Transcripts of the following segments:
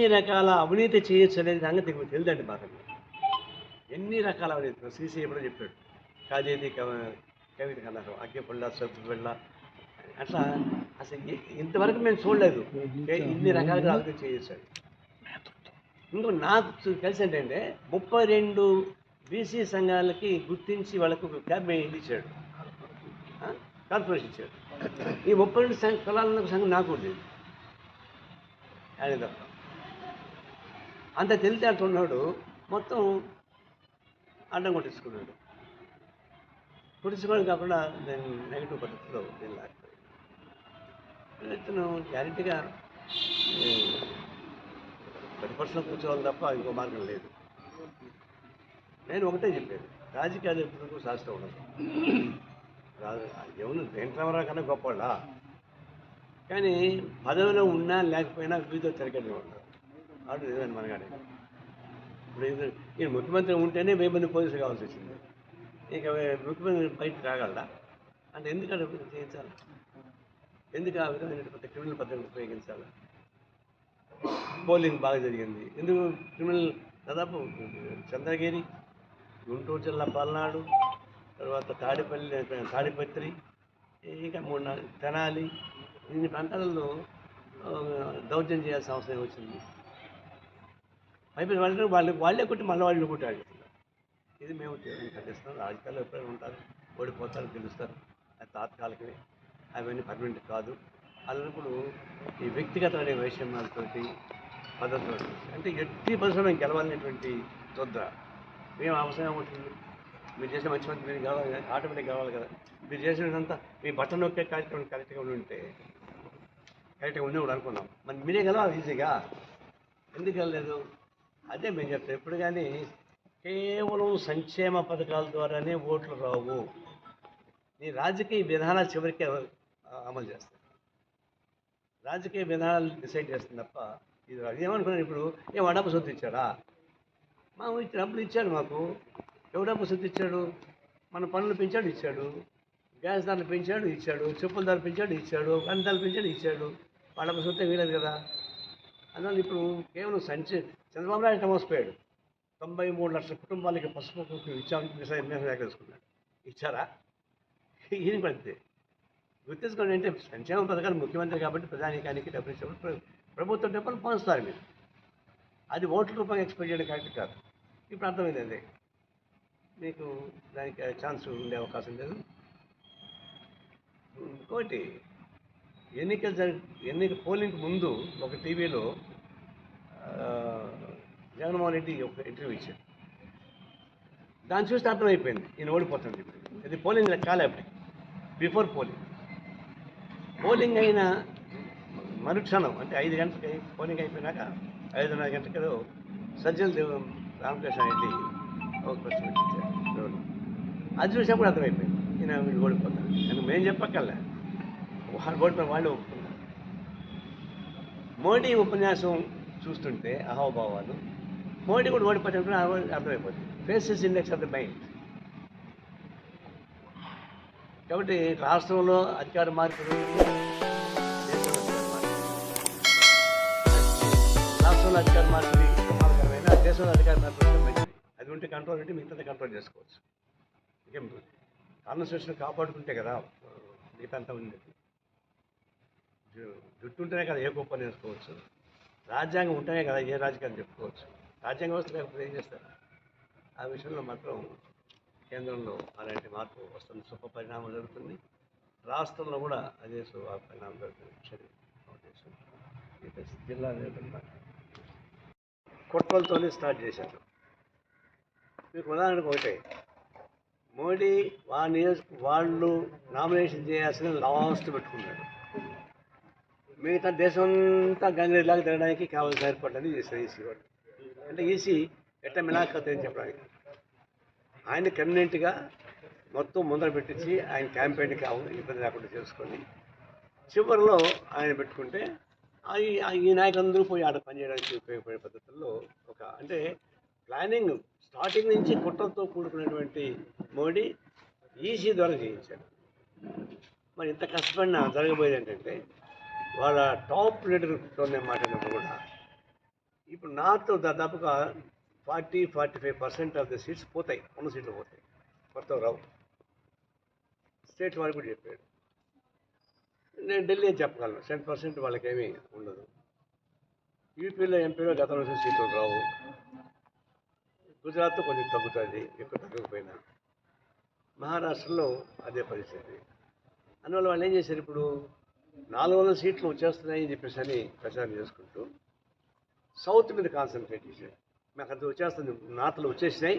ఎన్ని రకాల అవినీతి చేయొచ్చు అనేది సంగతి మీకు తెలియదండి బాగా ఎన్ని రకాల అవినీతి? సీసీ కూడా చెప్పాడు. కాజేది కవిత కన్నారు అగ్గిపళ్ళ సబ్బు అట్లా అసలు ఇంతవరకు మేము చూడలేదు. ఇన్ని రకాలుగా అవినీతి చేయొచ్చాడు ఇంకో నాకు కలిసి తెలిసి ఏంటంటే ముప్పై రెండు బీసీ సంఘాలకి గుర్తించి వాళ్ళకు ఒక క్యాబినెట్ ఇచ్చాడు. కార్పొరేషన్ ఇచ్చాడు. ఈ ముప్పై రెండు సంఘ కులాలకు సంఘం నాకు ఉండేది. ఆయన తప్ప. అంత తెలితే అంటున్నాడు మొత్తం అడ్డం కొట్టించుకున్నాడు కొట్టించుకోవడం కాకుండా దాన్ని నెగిటివ్ పద్ధతిలో దీన్ని లాక్కపోయాడు ఇతను గ్యారెంటీగా ప్రతిపక్షంలో కూర్చోవాలి తప్ప ఇంకో మార్గం లేదు. నేను ఒకటే చెప్పాను రాజకీయాలు ఎప్పుడు శాస్త్రం ఉండదు. రాజు ఎవరు వెంకటరామరావు కన్నా గొప్పవాళ్ళ? కానీ పదవిలో ఉన్నా లేకపోయినా వీధిలో తిరగని వాళ్ళు ఆడు నిజమైన మనగానే ఇప్పుడు ఈయన ముఖ్యమంత్రి ఉంటేనే వెయ్యి పోలీసులు కావాల్సి వచ్చింది. ఇక ముఖ్యమంత్రి బయటకు రాగలరా? అంటే ఎందుకంటే చేయించాలి ఎందుకు ఆ విధమైనటువంటి క్రిమినల్ పద్ధతిని ఉపయోగించాలి? పోలింగ్ బాగా జరిగింది. ఎందుకు క్రిమినల్ దాదాపు చంద్రగిరి గుంటూరు జిల్లా పల్నాడు తర్వాత తాడిపల్లి తాడిపత్రి ఇంకా మూడు నాలుగు తెనాలి ఇన్ని ప్రాంతాలలో దౌర్జన్యం చేయాల్సిన అవసరం వచ్చింది? అయిపోయిన వాళ్ళు వాళ్ళు వాళ్ళే కొట్టి మళ్ళీ వాళ్ళు కొట్టి ఆడుతున్నారు ఇది మేము ఖండిస్తున్నాం రాజకీయాల్లో ఎప్పుడైనా ఉంటారు ఓడిపోతారు గెలుస్తారు. అది తాత్కాలికమే. అవన్నీ పర్మనెంట్ కాదు. అలాంటప్పుడు ఈ వ్యక్తిగతమైన వైషమ్యాలతోటి పద్ధతులు అంటే ఎట్టి పరిశ్రమ మేము గెలవాలనేటువంటి తొద్ద. మేము అవసరం ఉంటుంది మీరు చేసిన మంచి మంచి మీరు కావాలి ఆటోమేటిక్ కావాలి కదా. మీరు చేసినంత మీ బట్టన్ నొక్కే కార్యక్రమం కరెక్ట్గా ఉండి ఉంటే కరెక్ట్గా ఉండి కూడా అనుకున్నాం. మరి మీరే గెలవాలి ఈజీగా. ఎందుకు వెళ్ళలేదు అదే మేము చెప్తాం ఎప్పుడు కానీ కేవలం సంక్షేమ పథకాల ద్వారానే ఓట్లు రావు. నీ రాజకీయ విధానాలు చివరికి అమలు చేస్తాయి రాజకీయ విధానాలు డిసైడ్ చేస్తుంది తప్ప ఇది ఏమనుకున్నాను ఇప్పుడు? ఏం వడపు సొత్తు ఇచ్చాడా? మా డబ్బులు ఇచ్చాడు మాకు. ఎవడప్పు సొత్తు ఇచ్చాడు? మన పనులు పెంచాడు ఇచ్చాడు. గ్యాస్ ధరలు పెంచాడు ఇచ్చాడు. చెప్పుల ధరలు పెంచాడు ఇచ్చాడు. అన్ని ధరలు పెంచాడు ఇచ్చాడు. వాళ్ళ సొత్తే వీలేదు కదా. అందువల్ల ఇప్పుడు కేవలం సంచి చంద్రబాబు నాయుడు మోసపోయాడు తొంభై మూడు లక్షల కుటుంబాలకి పసుపు కుంకుమ ఇచ్చామని మిసా- వేసుకున్నాడు ఇచ్చారా? ఈయన పడితే? గుర్తించుకోండి అంటే సంక్షేమ పథకాలు ముఖ్యమంత్రి కాబట్టి ప్రధానికానికి డబ్బులు ఇచ్చినప్పుడు ప్రభుత్వం డబ్బులు పంచుతారు మీరు. అది ఓట్ల రూపంగా ఎక్స్పెక్ట్ చేయడం కరెక్ట్ కాదు. ఇప్పుడు అర్థమైంది అదే. మీకు దానికి ఛాన్స్ ఉండే అవకాశం లేదు. ఇంకోటి ఎన్నికలు జరి ఎన్నిక పోలింగ్ ముందు ఒక టీవీలో జగన్మోహన్ రెడ్డి ఒక ఇంటర్వ్యూ ఇచ్చాడు. దాన్ని చూస్తే అర్థమైపోయింది ఈయన ఓడిపోతాను చెప్పి ఇది పోలింగ్ కాలే అప్పటికి బిఫోర్ పోలింగ్ పోలింగ్ అయిన మరుక్షణం అంటే ఐదు గంటలకి పోలింగ్ అయిపోయినాక ఐదున్నర గంటలకు సజ్జల దేవ రామకృష్ణ రెడ్డి ఒక ప్రశ్న పెట్టించారు. అది చూసినప్పుడు అర్థమైపోయింది ఈయన వీళ్ళు ఓడిపోతాను నేను మేము చెప్పక్కర్లే. వాళ్ళు ఓడిపోయిన వాళ్ళు ఒప్పుకున్నారు. మోడీ ఉపన్యాసం చూస్తుంటే అహోభావాలు మోడీ కూడా ఓడిపోతే అర్థమైపోతుంది. Faces index of the mind. కాబట్టి రాష్ట్రంలో అధికార మార్పులు అధికార మార్పులు. రాష్ట్రంలో అధికార మార్పులు ప్రమాదకరమైన దేశంలో అధికార మార్పులు మంచిది. అది ఉంటే కంట్రోల్ ఉంటే మిగతా కంట్రోల్ చేసుకోవచ్చు. ఇంకేం కాన్స్టిట్యూషన్ కాపాడుకుంటే కదా మిగతా అంతా ఉంది జు- జుట్టు ఉంటేనే కదా ఏ గొప్ప నేర్చుకోవచ్చు. రాజ్యాంగం ఉంటేనే కదా ఏ రాజకీయాలు చెప్పుకోవచ్చు. రాజ్యాంగ వ్యవస్థ లేకపోతే ఏం చేస్తారు? ఆ విషయంలో మాత్రం కేంద్రంలో అలాంటి మార్పు వస్తుంది. శుభ పరిణామం జరుగుతుంది. రాష్ట్రంలో కూడా అదే శుభ పరిణామం జరుగుతుంది. సరే జిల్లా కుట్రలతోనే స్టార్ట్ చేశారు. మీకు ఉదాహరణకు ఒకటే. మోడీ వా నియోజక వాళ్ళు నామినేషన్ చేయాల్సిన లాస్ట్ పెట్టుకున్నాడు. మిగతా దేశం అంతా గంగలాగా తిరగడానికి కావాల్సిన ఏర్పాట్లని చేశారు ఈసీ వాళ్ళు. అంటే ఈసీ ఎట్ట మిలాఖత్ అని చెప్పడానికి? ఆయన కన్వీనెంట్గా మొత్తం ముందర పెట్టించి ఆయన క్యాంపెయిన్ కావు ఇబ్బంది లేకుండా చేసుకొని చివరిలో ఆయన పెట్టుకుంటే ఆ ఈ- ఆ ఈ నాయకులందరూ పోయి ఆడ పనిచేయడానికి ఉపయోగపడే పద్ధతుల్లో ఒక అంటే ప్లానింగ్ స్టార్టింగ్ నుంచి కుట్రతో కూడుకున్నటువంటి మోడీ ఈసీ ద్వారా చేయించాడు. మరి ఇంత కష్టపడినా జరగబోయేది ఏంటంటే వాళ్ళ టాప్ లీడర్తోనే మాట్లాడినప్పుడు కూడా ఇప్పుడు నాతో దాదాపుగా forty forty five percent of the seats పోతాయి. ఉన్న సీట్లు పోతాయి. కొత్త రావు. స్టేట్ వాళ్ళు కూడా చెప్పాడు నేను ఢిల్లీ అని చెప్పగలను. టెన్ పర్సెంట్ వాళ్ళకేమీ ఉండదు. యూపీలో ఎంపీలో గతంలో వచ్చిన సీట్లు రావు. గుజరాత్లో కొంచెం తగ్గుతుంది. ఎక్కువ తగ్గకపోయినా. మహారాష్ట్రలో అదే పరిస్థితి. అందువల్ల వాళ్ళు ఏం చేశారు ఇప్పుడు? నాలుగు వందల సీట్లు వచ్చేస్తున్నాయి అని చెప్పేసి అని ప్రచారం చేసుకుంటూ సౌత్ మీద కాన్సన్ట్రేట్ చేశారు మాకు అది వచ్చేస్తుంది నాతలు వచ్చేసినాయి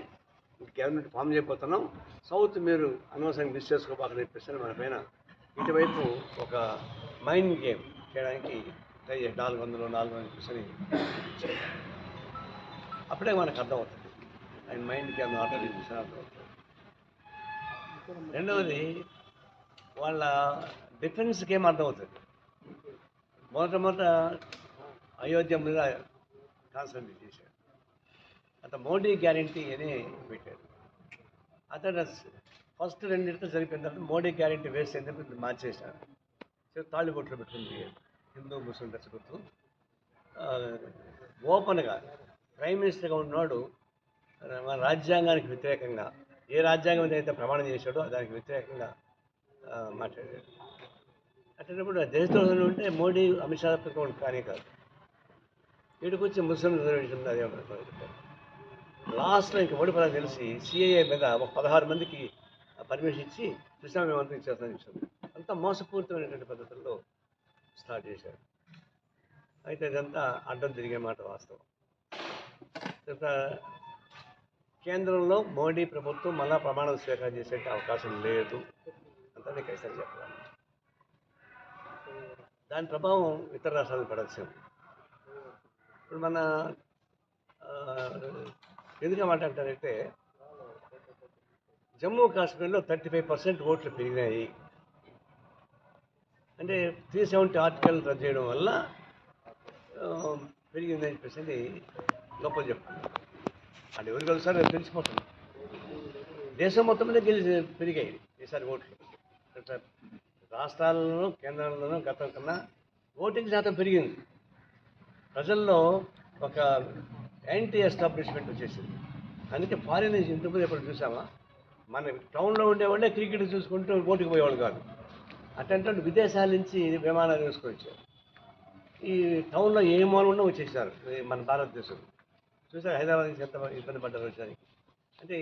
గవర్నమెంట్ ఫామ్ చేయబోతున్నాం సౌత్ మీరు అనవసరంగా మిస్ చేసుకోబాకని చెప్పేసి అని మన పైన ఇటువైపు ఒక మైండ్ గేమ్ చేయడానికి ట్రై చేసి నాలుగు వందలు నాలుగు వందలు చెప్పేసి అని అప్పుడే మనకు అర్థమవుతుంది. ఆయన మైండ్ గేమ్ ఆర్డర్ చేసిన అర్థమవుతుంది రెండవది వాళ్ళ డిఫెన్స్ ఏం అర్థమవుతుంది? మొదట మొదట అయోధ్య మీద కాన్సన్ట్రేట్ చేశాడు. అతను మోడీ గ్యారంటీ అని పెట్టాడు. అతను ఫస్ట్ రెండింటితో జరిపిన తర్వాత మోడీ గ్యారంటీ వేస్ట్ అని చెప్పి మార్చేశాడు. సో తాళిబొట్లు పెట్టుకుంది హిందూ ముస్లిం దర్శకుతూ ఓపెన్గా ప్రైమ్ మినిస్టర్గా ఉన్నవాడు మన రాజ్యాంగానికి వ్యతిరేకంగా ఏ రాజ్యాంగం అయితే ప్రమాణం చేశాడో దానికి వ్యతిరేకంగా మాట్లాడాడు. అట్టినప్పుడు దేశద్రోహులు ఉంటే మోడీ అమిత్ షా తప్పకుండా కానీ కాదు. వీడికి వచ్చి ముస్లిం రిజర్వేషన్ అదే లాస్ట్లో ఇంక ఓడిపోదా తెలిసి సిఐఏ మీద ఒక పదహారు మందికి పర్మిషన్ ఇచ్చి కృష్ణా మేమంతా ఇచ్చేస్తామని ఇచ్చారు అంతా మోసపూరితమైనటువంటి పద్ధతుల్లో స్టార్ట్ చేశారు. అయితే ఇదంతా అడ్డం తిరిగే మాట వాస్తవం. కేంద్రంలో మోడీ ప్రభుత్వం మళ్ళా ప్రమాణం స్వీకారం చేసే అవకాశం లేదు అంతా నేను ఖచ్చితంగా చెప్పగలను. దాని ప్రభావం ఇతర రాష్ట్రాలకు పడవచ్చు. ఇప్పుడు మన ఎందుకు మాట్లాడతారంటే జమ్మూ కాశ్మీర్లో థర్టీ ఫైవ్ పర్సెంట్ ఓట్లు పెరిగినాయి. అంటే త్రీ సెవెంటీ ఆర్టికల్ రద్దు చేయడం వల్ల పెరిగిందని చెప్పేసి గొప్పలు చెప్తున్నారు. అంటే ఎవరు కలుస్తారు అది తెలిసిపోతుంది దేశం మొత్తం మీద గెలిచి పెరిగాయి ఈసారి ఓట్లు. రాష్ట్రాల్లోనూ కేంద్రాల్లోనూ గతం కన్నా ఓటింగ్ శాతం పెరిగింది. ప్రజల్లో ఒక యాంటీ ఎస్టాబ్లిష్మెంట్ వచ్చేసింది. అందుకే ఫారిన్ నుంచి ఇంతకుముందు ఎప్పుడు చూసామా? మన టౌన్లో ఉండేవాళ్ళే క్రికెట్ చూసుకుంటూ ఓటుకు పోయేవాళ్ళు కాదు. అటువంటి విదేశాల నుంచి విమానాలు వేసుకొని వచ్చారు. ఈ టౌన్లో ఏ మూల ఉన్నా వచ్చేసారు మన భారతదేశం. చూసారు హైదరాబాద్ నుంచి ఎంత ఇబ్బంది పడ్డారు వచ్చారు అంటే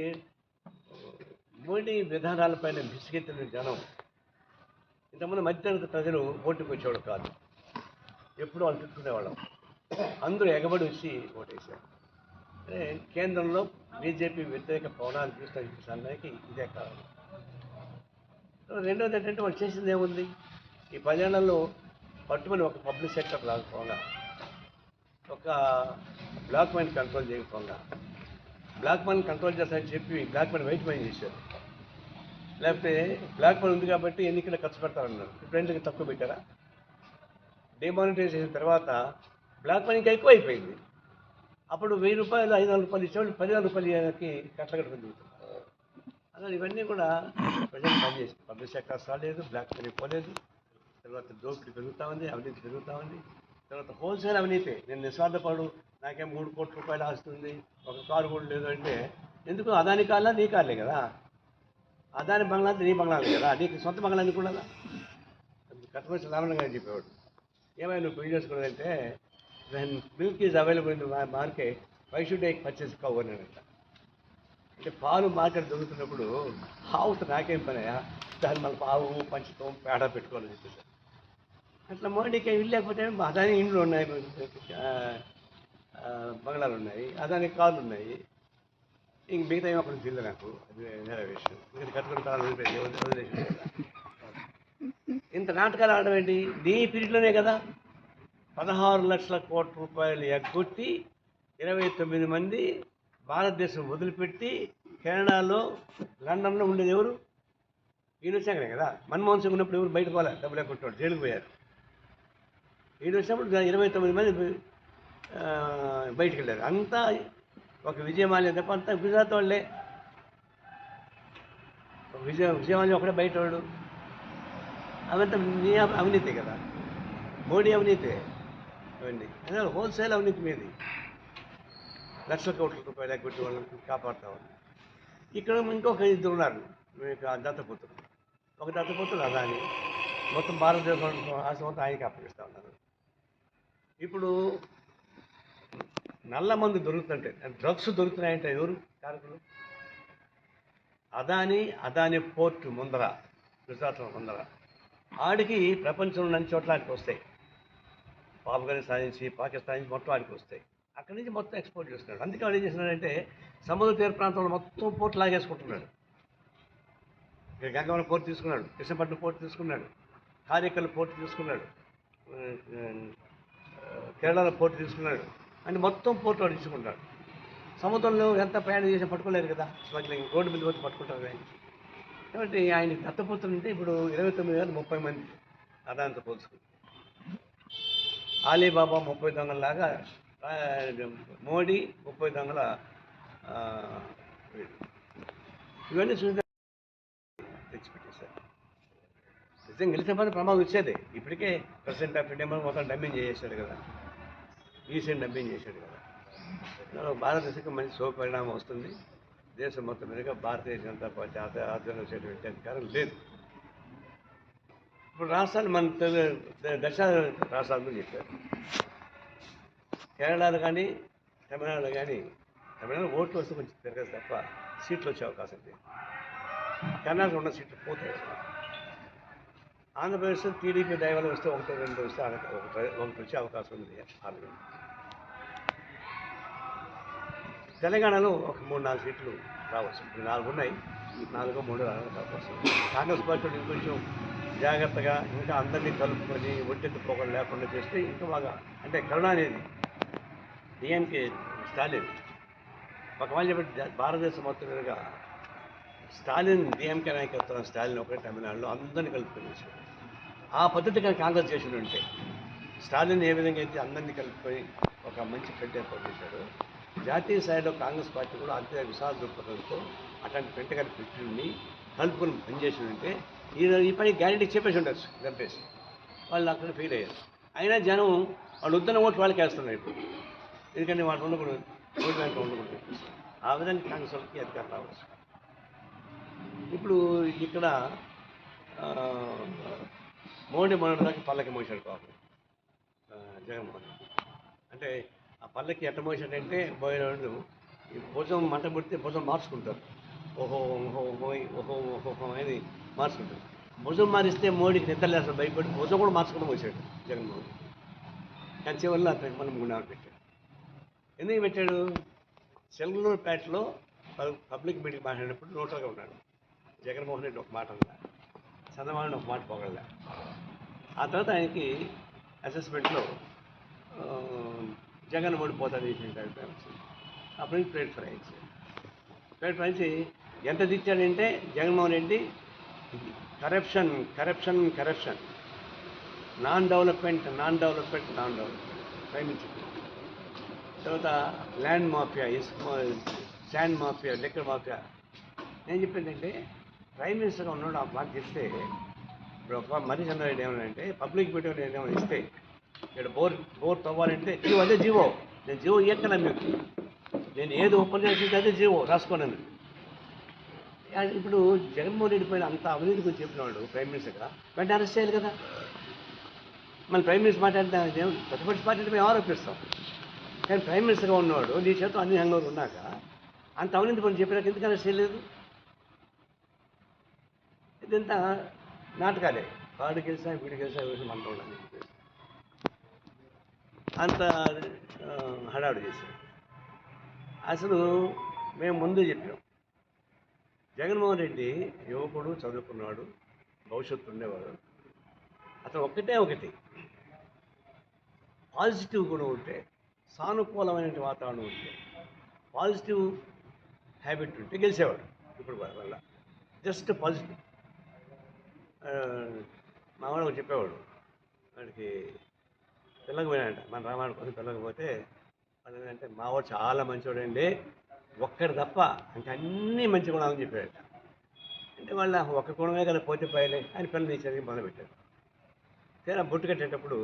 మోడీ విధానాలపైన విసిగెత్తిన జనం ఇంతకుముందు మధ్యతరగతి ప్రజలు ఓటుకు వచ్చేవాడు కాదు. ఎప్పుడూ అంటుకునేవాళ్ళం అందరూ ఎగబడి వచ్చి ఓటేశారు. అంటే కేంద్రంలో బీజేపీ వ్యతిరేక పవనాలు చూస్తానికి ఇదే కారణం. రెండోది ఏంటంటే వాళ్ళు చేసింది ఏముంది? ఈ పదేళ్ళలో పట్టుమని ఒక పబ్లిక్ సెక్టర్ రాకపోగా ఒక బ్లాక్ మనీ కంట్రోల్ చేయకపోగా బ్లాక్ మనీ కంట్రోల్ చేస్తారని చెప్పి బ్లాక్ మనీ వైట్ మైండ్ చేశారు. లేకపోతే బ్లాక్ మనీ ఉంది కాబట్టి ఎన్నికల ఖర్చు పెడతారన్నారు. ఇప్పుడు తక్కువ పెట్టారా? డిమానిటైజ్ చేసిన తర్వాత బ్లాక్ మనీకి ఇంకా ఎక్కువ అయిపోయింది. అప్పుడు వెయ్యి రూపాయలు ఐదు వందల రూపాయలు ఇచ్చేవాళ్ళు పదివేల రూపాయలకి కట్ల కట్టుకుని దిగుతున్నారు అలా ఇవన్నీ కూడా ప్రజలు పనిచేసి పబ్లిక్ సెక్టర్ రాలేదు బ్లాక్ మనీ పోలేదు. తర్వాత దోపిడీ పెరుగుతూ ఉంది అవినీతి పెరుగుతూ ఉంది. తర్వాత హోల్సేల్ అవినీతి నేను నిస్వార్థపడు నాకేం మూడు కోట్ల రూపాయలు ఆస్తుంది ఒక కారు కూడా లేదు అంటే ఎందుకు? అదాని కాలా నీ కార్లే కదా. అదాని బంగ్లా నీ బంగ్లా కదా? నీకు సొంత బంగ్లా నీకు కూడా కట్టమేసి రామణ గారు చెప్పేవాడు. ఏమైనా నువ్వు పెళ్ళి చేసుకున్నదంటే then milk is available in market why should I purchase cover అంట అంటే పాలు మార్కెట్ దొరుకుతున్నప్పుడు ఆవుతో నాకేం పనయా దాన్ని మన పావు పంచతం పేడ పెట్టుకోవాలని చెప్పేసి. అట్లా మోడీకి ఇల్లు లేకపోతే అదాని ఇండ్లు ఉన్నాయి బంగ్లాలు ఉన్నాయి అదాని కార్లు ఉన్నాయి. ఇంక మిగతా ఏమో అక్కడ తెలియదు నాకు. అది వేరే విషయం. ఇంకా కట్టుకుని కాలం ఇంత నాటకాలు ఆడడం ఏంటి? నీ పీరియడ్లోనే కదా? పదహారు లక్షల కోట్ల రూపాయలు ఎగ్గొట్టి ఇరవై తొమ్మిది మంది భారతదేశం వదిలిపెట్టి కెనడాలో లండన్లో ఉండేది ఎవరు? ఈయన వచ్చాకనే కదా? మన్మోహన్ సింగ్ ఉన్నప్పుడు ఎవరు బయట పోలే? డబ్బులు ఎక్కొట్టాడు జైలుకు పోయారు. ఈయన వచ్చినప్పుడు ఇరవై తొమ్మిది మంది బయటకు బయటికి వెళ్ళారు. అంతా ఒక విజయమాల్య తప్ప అంతా గుజరాత్ వాళ్ళే. ఒక విజయ విజయమాల్య ఒకడే బయట వాడు అవంతా నీ అవ- అవినీతి కదా. మోడీ అవినీతే. అవన్నీ అదే హోల్సేల్ అవినీతి మీది. లక్షల కోట్ల రూపాయలు ఎగ్గొట్టి వాళ్ళని కాపాడుతా ఇక్కడ ఇంకొక ఇద్దరు ఉన్నారు. మీకు ఆ దత్తపుత్రులు. ఒక దత్తపుత్రులు అదాని. మొత్తం భారతదేశం ఆశ మొత్తం ఆయనకి అప్పగిస్తూ ఉన్నారు. ఇప్పుడు నల్ల మందు దొరుకుతుంటే డ్రగ్స్ దొరుకుతున్నాయంటే ఎవరు? కారకులు? అదాని అదాని పోర్ట్ ముందర గుజరాత్లో ముందర. ఆడికి ప్రపంచంలో అన్ని చోట్ల ఆడికి వస్తాయి. ఆఫ్ఘనిస్తాన్ నుంచి పాకిస్తాన్ నుంచి మొత్తం ఆడికి వస్తాయి. అక్కడి నుంచి మొత్తం ఎక్స్పోర్ట్ చేస్తున్నాడు అందుకే వాడు ఏం చేస్తున్నాడంటే సముద్ర తీర ప్రాంతంలో మొత్తం పోర్ట్ లాగేసుకుంటున్నాడు. ఇక్కడ గంగవరం పోర్ట్ తీసుకున్నాడు కృష్ణపట్నం పోర్ట్ తీసుకున్నాడు కారేకల్ పోర్ట్ తీసుకున్నాడు కేరళలో పోర్ట్ తీసుకున్నాడు. అని మొత్తం పోర్టు వాడు సముద్రంలో ఎంత ప్రయాణం చేసినా పట్టుకోలేరు కదా. స్మగ్లింగ్ రోడ్డు మీద వచ్చి పట్టుకుంటారు ఆయన. కాబట్టి ఆయన దత్తపుత్రులు అంటే ఇప్పుడు ఇరవై తొమ్మిది వేల ముప్పై మంది అదాంతో పోల్చుకుంది ఆలీబాబా ముప్పై దొంగలలాగా మోడీ ముప్పై దొంగల ఇవన్నీ చూస్తే తెచ్చిపెట్టేశారు. నిజంగా గెలిచిన పని ప్రమాదం వచ్చేది. ఇప్పటికే ప్రెసిడెంట్ ఆఫ్ ఇండియా మొత్తం డమ్మింగ్ చేసేసాడు కదా. ఈసీని డబ్బింగ్ చేశాడు కదా. దానిలో భారతదేశంకి మంచి శుభపరిణామం వస్తుంది. దేశం మొత్తం మీదుగా భారతీయ జనతా పార్టీ ఆధ్వర్యంలో చేసేటువంటి అధికారం లేదు. ఇప్పుడు రాష్ట్రాలు మన దశ దక్షిణ రాష్ట్రాలు చెప్పారు. కేరళలో కానీ తమిళనాడులో కానీ తమిళనాడు ఓట్లు వస్తే కొంచెం తిరగదు తప్ప సీట్లు వచ్చే అవకాశం లేదు. కర్ణాటక ఉన్న సీట్లు పోతాయి ఆంధ్రప్రదేశ్ టీడీపీ దయవల్ల వస్తే ఒకటి రెండు వస్తే ఒకటి ఒకటి వచ్చే అవకాశం ఉంది పార్లమెంట్ తెలంగాణలో ఒక మూడు నాలుగు సీట్లు రావచ్చు. ఇప్పుడు నాలుగు ఉన్నాయి. నాలుగో మూడు రావచ్చు కాంగ్రెస్ పార్టీ వాళ్ళు ఇంకొంచెం జాగ్రత్తగా ఇంకా అందరినీ కలుపుకొని ఒట్టెత్తు పోకలు లేకుండా చేస్తే ఇంకా బాగా అంటే కరుణ అనేది డిఎంకే స్టాలిన్. ఒక చెప్పి భారతదేశం మొత్తం మీదుగా స్టాలిన్ డిఎంకే నాయకత్వం స్టాలిన్ ఒకటే తమిళనాడులో అందరినీ కలుపుకొని ఆ పద్ధతి కానీ కాంగ్రెస్ చేసి ఉంటే స్టాలిన్ ఏ విధంగా అయితే అందరినీ కలుపుకొని ఒక మంచి ఫ్రంట్ ఏర్పాటు చేశాడు జాతీయ స్థాయిలో కాంగ్రెస్ పార్టీ కూడా అంతే విశాల దృక్పథంతో అట్లాంటి ఫ్రంట్ కానీ కలుపుకొని పనిచేసి ఉంటే ఈ ఈ పని గ్యారెంటీ చెప్పేసి ఉండొచ్చు గంపేసి వాళ్ళు అక్కడ ఫీల్ అయ్యారు. అయినా జనం వాళ్ళు వద్దన్న ఓట్లు వాళ్ళకి వేస్తున్నారు ఇప్పుడు. ఎందుకంటే వాళ్ళు ఉండకూడదు ఓటు బ్యాంక్ ఉండకూడదు. ఆ విధంగా కాంగ్రెస్ వాళ్ళకి అధికారం రావచ్చు. ఇప్పుడు ఇక్కడ మోడీ మొన్నటి దాకా పల్లకి మోసాడు పాపం. జగన్మోహన్ అంటే ఆ పల్లకి ఎట్ట మోసాడంటే పోయినాడు ఈ భుజం మంట పుడితే భుజం మార్చుకుంటారు. ఓహో ఓహో ఓహోయ్, ఓహో ఓహో అని మార్చుకుంటారు. భుజం మారిస్తే మోడీకి నిద్రలేస్తారు భయపడి భుజం కూడా మార్చుకుని మోసాడు జగన్మోహన్. రెడ్డి. కానీ చివరిలో అతనికి మనం గుణాలు పెట్టాడు ఎందుకు పెట్టాడు? సెల్గూరుపేటలో పబ్లిక్ మీటింగ్ మాట్లాడినప్పుడు నోటల్గా ఉన్నాడు. జగన్మోహన్ రెడ్డి ఒక మాట అన్నా చంద్రబాబు ఒక మాట పోగలదా ఆ తర్వాత ఆయనకి అసెస్మెంట్లో జగన్ ఓడిపోతాడు చేసిన అభిప్రాయం వచ్చింది అప్పటి నుంచి ప్లేట్ ఫ్రై ప్లేట్ ఫ్రై ఎంత తెచ్చాడంటే Jaganmohan Reddy corruption corruption corruption. Non development non development non development. Prime తర్వాత ల్యాండ్ మాఫియా ఇసుక శాండ్ మాఫియా లెక్కర్ మాఫియా. నేను చెప్పిందంటే ప్రైమ్ మినిస్టర్గా ఉన్నాడు ఆ మాట ఇస్తే ఇప్పుడు ఒక మరీ ఏమన్నా అంటే పబ్లిక్ పెట్టే ఏమైనా ఇస్తే ఇక్కడ బోర్ బోర్ తవ్వాలంటే జీవో అదే జీవో. నేను జీవో ఇయ్యక్కన మీకు? నేను ఏది ఓపెన్ చేసి అదే జీవో రాసుకోనని ఇప్పుడు జగన్మోహన్ రెడ్డి పైన అంత అవినీతి గురించి చెప్పినవాడు ప్రైమ్ మినిస్టర్గా వెంటనే అరెస్ట్ చేయాలి కదా. మళ్ళీ ప్రైమ్ మినిస్టర్ మాట్లాడితే ప్రతిపక్ష పార్టీ మేము ఆరోపిస్తాం. కానీ ప్రైమ్ మినిస్టర్గా ఉన్నవాడు నీ చేత అన్ని హంగోలు ఉన్నాక అంత అవినీతి పని చెప్పినాక ఎందుకు అరెస్ట్ చేయలేదు? ఇదంతా నాటకాలే. వాడు గెలిచా వీడు గెలిచా వీడు మనతో అంత హడావుడి చేశారు. అసలు మేము ముందే చెప్పాం. జగన్మోహన్ రెడ్డి యువకుడు చదువుకున్నాడు భవిష్యత్తు ఉండేవాడు. అతను ఒక్కటే ఒకటి. పాజిటివ్ గుణం ఉంటే సానుకూలమైన వాతావరణం ఉంటే పాజిటివ్ హ్యాబిట్ ఉంటే గెలిచేవాడు. ఇప్పుడు వల్ల జస్ట్ పాజిటివ్. మా వాడు చెప్పేవాడు. వాడికి పిల్లకపోయినాడంట మన రామాయణ కోసం పిల్లకపోతే పోతే ఏంటంటే మా వాడు చాలా మంచివాడండి ఒక్కడు తప్ప ఇంకా అన్నీ మంచి గుణాలని చెప్పాడట. అంటే వాళ్ళ ఒక్క గుణమే కదా పోతే పోయలే. అని పిల్లలు తీసేది మొదలుపెట్టారు తీరా బొట్టు కట్టేటప్పుడు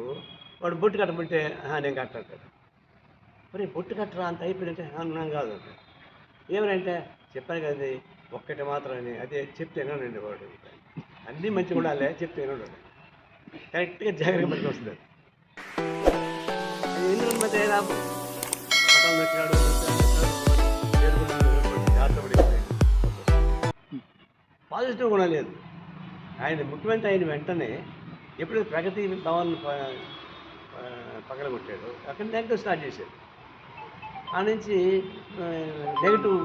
వాడు బొట్టు కట్టమంటే నేను కట్టంటాడు మరి బొట్టు కట్టరా? అంత అయిపోయిందంటే అన్నం కాదు. ఏమనంటే చెప్పాను కదండి ఒక్కటి మాత్రమే. అదే చెప్తే వినండి వాడు. అన్నీ మంచిగా ఉండాలి చెప్తే వినండి కరెక్ట్గా జాగ్రత్త పనికి వస్తుంది ఎందుకు మధ్య పాజిటివ్ కూడా లేదు. ఆయన ముఖ్యమంత్రి అయిన వెంటనే ఎప్పుడైతే ప్రగతి భవన్ పగలగొట్టాడు అక్కడ నెగిటివ్ స్టార్ట్ చేశాడు ఆ నుంచి నెగిటివ్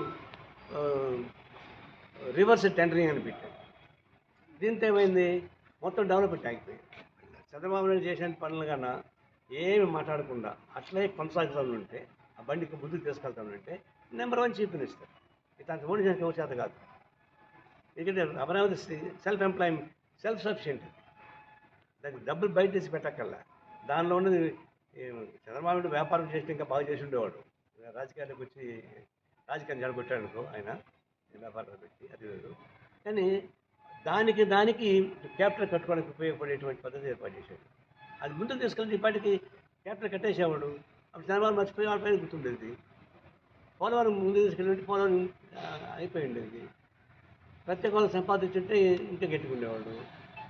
రివర్స్ టెండరింగ్ అని పెట్టాడు దీంతో ఏమైంది? మొత్తం డెవలప్మెంట్ ఆగిపోయింది. చంద్రబాబు నాయుడు చేసిన పనులు కన్నా ఏమి మాట్లాడకుండా అట్లే కొనసాగుతూ ఉంటే ఆ బండికి ముందుకు తీసుకెళ్తా ఉంటే నెంబర్ వన్ చీఫ్ మినిస్టర్. ఇతను ఓడించడానికి ఎవరి చేత కాదు. ఎందుకంటే Amaravati self employment self sufficient దానికి డబ్బులు బయట తీసి పెట్టక్కల్లా దానిలో ఉన్నది చంద్రబాబు నాయుడు వ్యాపారం చేసి ఇంకా బాగా చేసి ఉండేవాడు. రాజకీయాలకు వచ్చి రాజకీయాన్ని జడగొట్టాడు అనుకో ఆయన వ్యాపారం పెట్టి అది లేదు కానీ దానికి దానికి క్యాపిటల్ కట్టుకోవడానికి ఉపయోగపడేటువంటి పద్ధతి ఏర్పాటు చేశాడు. అది ముందుకు తీసుకెళ్ళి ఇప్పటికి క్యాపిటల్ కట్టేసేవాడు. అప్పుడు చంద్రబాబు మర్చిపోయి వాళ్ళ పైన గుర్తుండేది పోలవరం ముందు తీసుకెళ్ళి పోలవరం ఆ, అయిపోయి ఉండేది ప్రత్యేక వాళ్ళు సంపాదించుంటే ఇంకా గట్టిగుండేవాడు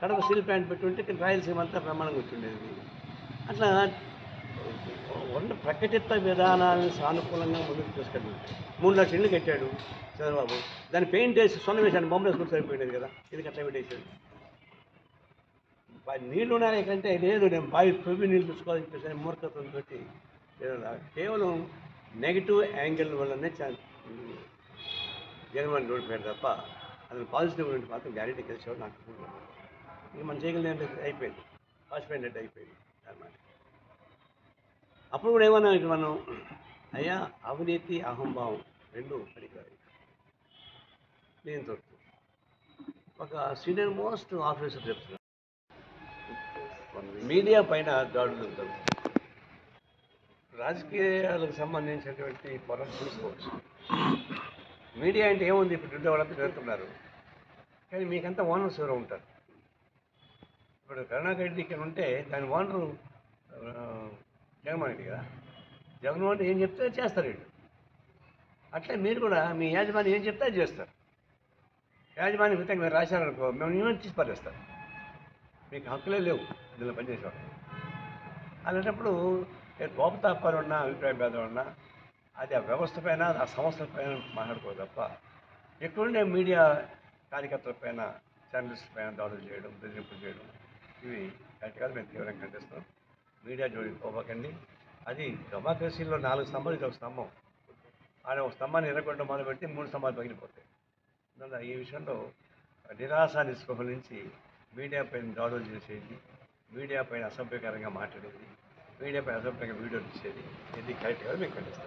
కడప స్టీల్ ప్లాంట్ పెట్టుంటే ఇక్కడ రాయలసీమ అంతా ప్రమాణం వచ్చిండేది అట్లా ఉన్న ప్రకటిత విధానాన్ని సానుకూలంగా ముందుకు తీసుకెళ్ళి మూడు లక్షల ఇల్లు కట్టాడు చంద్రబాబు. దాన్ని పెయింట్ వేసి సొన్న వేసాడు బొమ్మ వేసుకుంటే సరిపోయినది కదా. ఇది కట్ట పెట్టేసాడు నీళ్ళు ఉన్నాయి కంటే లేదు నేను బావి తొవ్వి నీళ్ళు చూసుకోవాలని చెప్పేసి మూర్ఖత్వంతో కేవలం నెగిటివ్ యాంగిల్ వల్లనే చా- జగన్మోహన్ రోడ్ పేరు తప్ప అతను పాజిటివ్ నుండి మాత్రం గ్యారెంటీ కలిసేవాడు నాకు అనుకుంటున్నాను. ఇక మనం చేయగలిగినట్టు అయిపోయింది. పాసిపోయినట్టు అయిపోయింది అన్నమాట అప్పుడు కూడా ఏమన్నా ఇక మనం? అయ్యా అవినీతి అహంభావం రెండు పనికిరాయి నేను తొట్టు ఒక సీనియర్ మోస్ట్ ఆఫీసర్ చెప్తున్నాను మీడియా పైన దాడులు రాజకీయాలకు సంబంధించినటువంటి పొలం చూసుకోవచ్చు. మీడియా అంటే ఏముంది? ఇప్పుడు డెవలప్ వెళ్తున్నారు కానీ మీకంతా ఓనర్స్ ఎవరో ఉంటారు. ఇప్పుడు కరుణాకర్ రెడ్డి ఇక్కడ ఉంటే దాని ఓనరు జగన్మోహన్ రెడ్డి కదా. జగన్మోహన్ రెడ్డి ఏం చెప్తే చేస్తారు వీళ్ళు. అట్లే మీరు కూడా మీ యాజమాన్యం ఏం చెప్తే చేస్తారు. యాజమాన్యం విధంగా మీరు రాశారనుకో మేము యూనిట్ తీసి పారేస్తారు మీకు హక్కులే లేవు. దీనిలో పనిచేసేవాడు. అలాంటప్పుడు నేను కోపతాపాలు ఉన్నా అభిప్రాయ భేదం ఉన్నా అది ఆ వ్యవస్థ పైన ఆ సంస్థల పైన మాట్లాడుకో తప్ప ఎక్కడుండే మీడియా కార్యకర్తల పైన జర్నలిస్ట్ పైన దాడులు చేయడం బెదిరింపులు చేయడం ఇవి కరెక్ట్గా మేము తీవ్రంగా ఖండిస్తాం మీడియా జోడి పోవకండి. అది డెమోక్రసీలో నాలుగు స్తంభాలు ఇది ఒక స్తంభం. ఆయన ఒక స్తంభాన్ని ఎరగొట్టడం మొదలుపెట్టి మూడు స్తంభాలు పగిలిపోతాయి. అందువల్ల ఈ విషయంలో నిరాశ నిస్పృహ నుంచి మీడియా పైన దాడులు చేసేది మీడియా పైన అసభ్యకరంగా మాట్లాడేది మీడియా పైన అసభ్యంగా వీడియో తీసేది ఇది కరెక్ట్ కాదు? మేము ఖండిస్తాం.